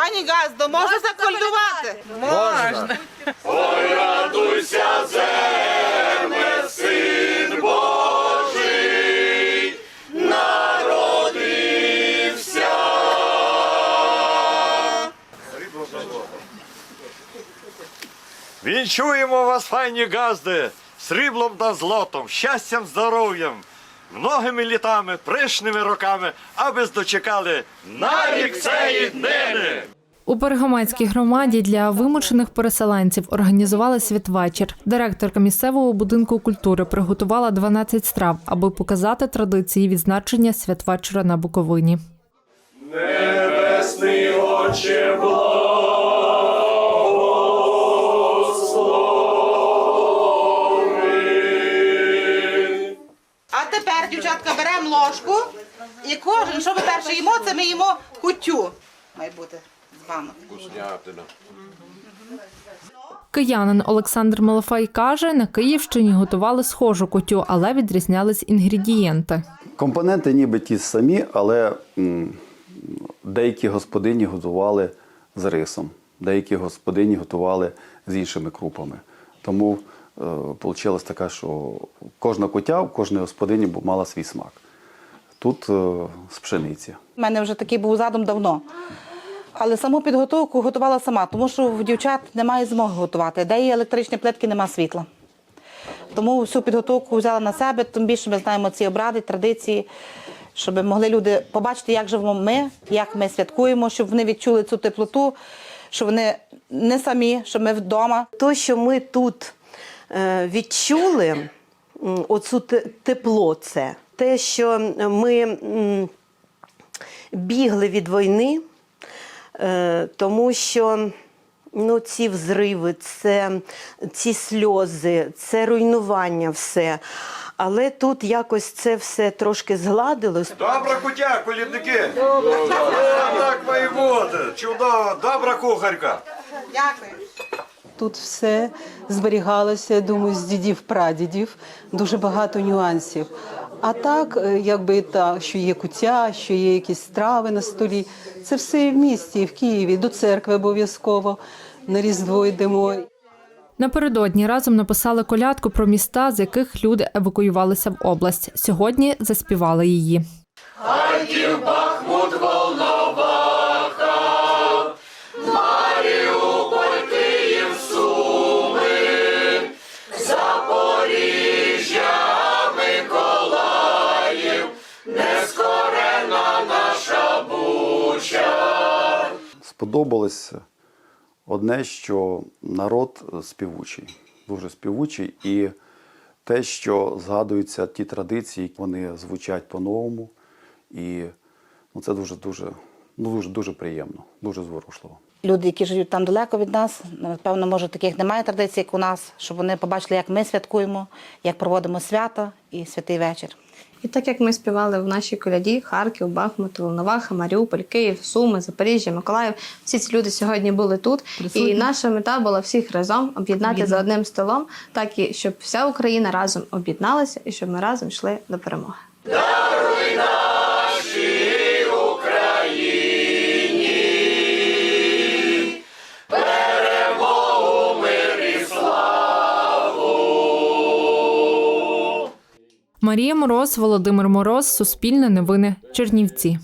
Пані Газдо, можна закольдувати? Можна. Вінчуємо вас, файні газди, сріблом та злотом, щастям, здоров'ям, многими літами, пришними роками, аби дочекали на рік цієї днини. У Берегомецькій громаді для вимушених переселенців організували святвечір. Директорка місцевого будинку культури приготувала 12 страв, аби показати традиції відзначення святвечора на Буковині. Небесний Отче А ложку і кожен, що ми перше їмо, це ми їмо кутю. Має бути з банок. Киянин Олександр Малафай каже, на Київщині готували схожу кутю, але відрізнялись інгредієнти. Компоненти ніби ті самі, але м, деякі господині готували з рисом, деякі господині готували з іншими крупами. Тому е, вийшло таке, що кожна кутя, в кожній господині мала свій смак. Тут е, з пшениці. У мене вже такий був задум давно. Але саму підготовку готувала сама, тому що в дівчат немає змоги готувати. Де є електричні плитки, нема світла. Тому всю підготовку взяла на себе, тим більше ми знаємо ці обради, традиції, щоб могли люди побачити, як живемо ми, як ми святкуємо, щоб вони відчули цю теплоту, що вони не самі, що ми вдома. То, що ми тут е, відчули, оцю те- тепло, це те, що ми бігли від війни, е, тому що ну, ці взриви, це, ці сльози, це руйнування все. Але тут якось це все трошки згладилось. Добра кутя, колідники! Так бути! Чудово! Добра кухарка! Дякую. Тут все зберігалося, я думаю, з дідів прадідів, дуже багато нюансів. А так, е, якби та що є куття, що є якісь страви на столі, це все і в місті, і в Києві, до церкви обов'язково на Різдво йдемо. Напередодні разом написали колядку про міста, з яких люди евакуювалися в область. Сьогодні заспівали її. Сподобалось одне, що народ співучий, дуже співучий, і те, що згадуються ті традиції, вони звучать по-новому. І ну, це дуже дуже, ну, дуже, дуже приємно, дуже зворушливо. Люди, які живуть там далеко від нас, напевно, може, таких немає традицій, як у нас, щоб вони побачили, як ми святкуємо, як проводимо свята і святий вечір. І так як ми співали в нашій коляді Харків, Бахмут, Волноваха, Маріуполь, Київ, Суми, Запоріжжя, Миколаїв, всі ці люди сьогодні були тут. І наша мета була всіх разом об'єднати за одним столом, так і щоб вся Україна разом об'єдналася і щоб ми разом йшли до перемоги. Марія Мороз, Володимир Мороз, Суспільне новини, Чернівці.